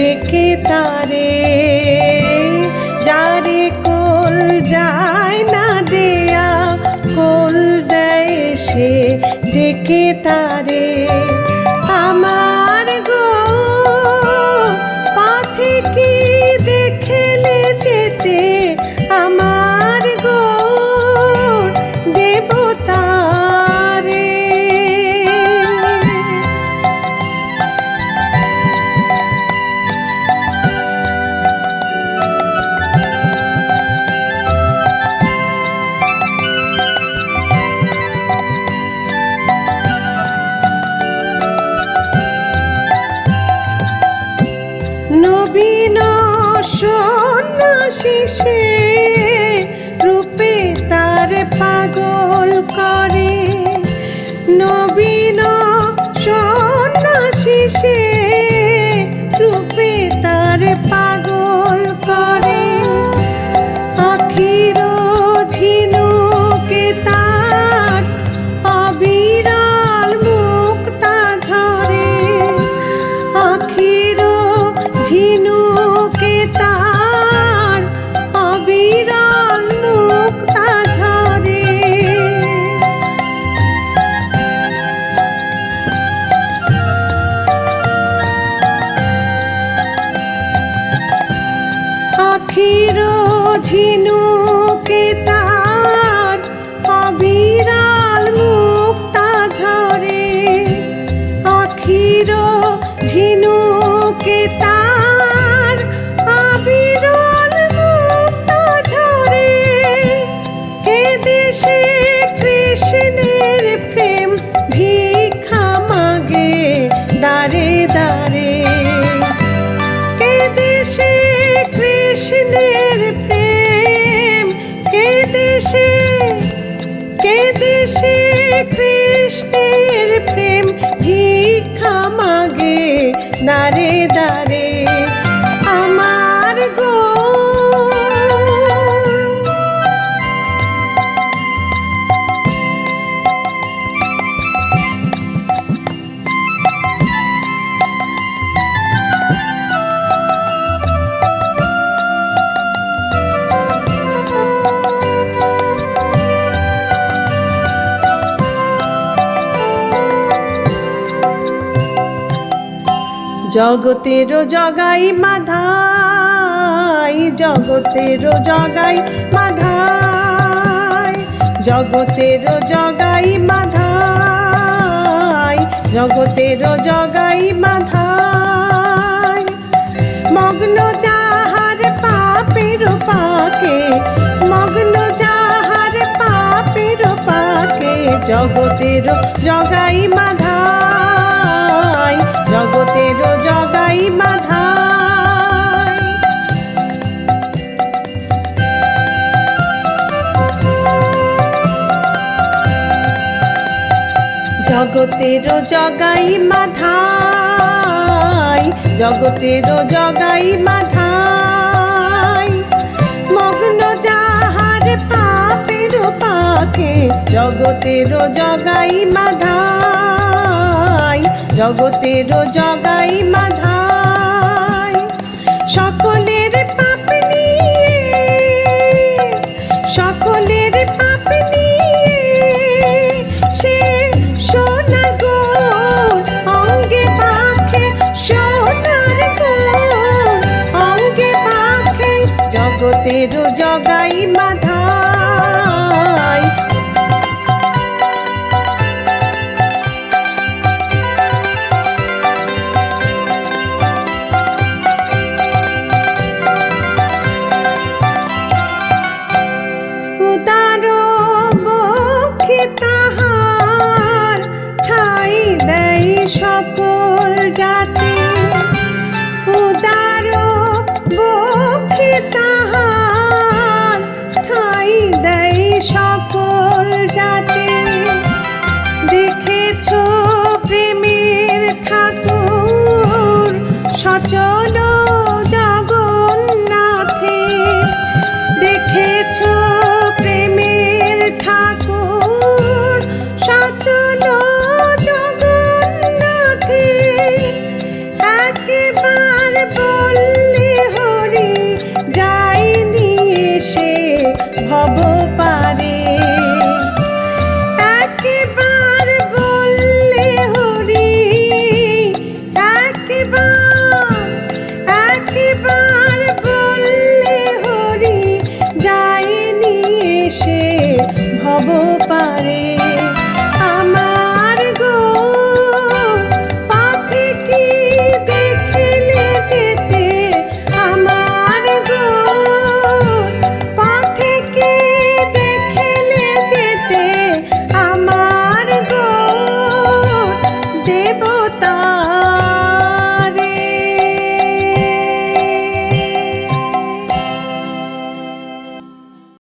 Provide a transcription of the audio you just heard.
ডেকে তারে যারে কোল যায় না দেয়া কোল দেয় সে ডেকে তারে। সন্ন্যাসিসে রূপে তার পাগল করে। নবীন সন্ন্যাসিসে রূপে তার পাগল করে। আখির ঝিনুকে তার অবিরল মুক্তা ঝরে। আখির ঝিনুকে আখির ঝিনুকে দেশে কে দেশে কৃষ্ণের প্রেম? জগতের জগাই মাধাই জগতের জগাই মাধাই জগতের জগাই মাধাই জগতের জগাই মাধাই। মগ্ন যাহার পাপের পাকে, মগ্ন যাহার পাপের পাকে জগতের জগাই মাধাই। জগতের জগাই মাধাই জগতের জগাই মাধাই মগ্ন যাহার পাপের পাকে জগতের জগাই মাধাই জগতের জগাই মাধাই goodbye.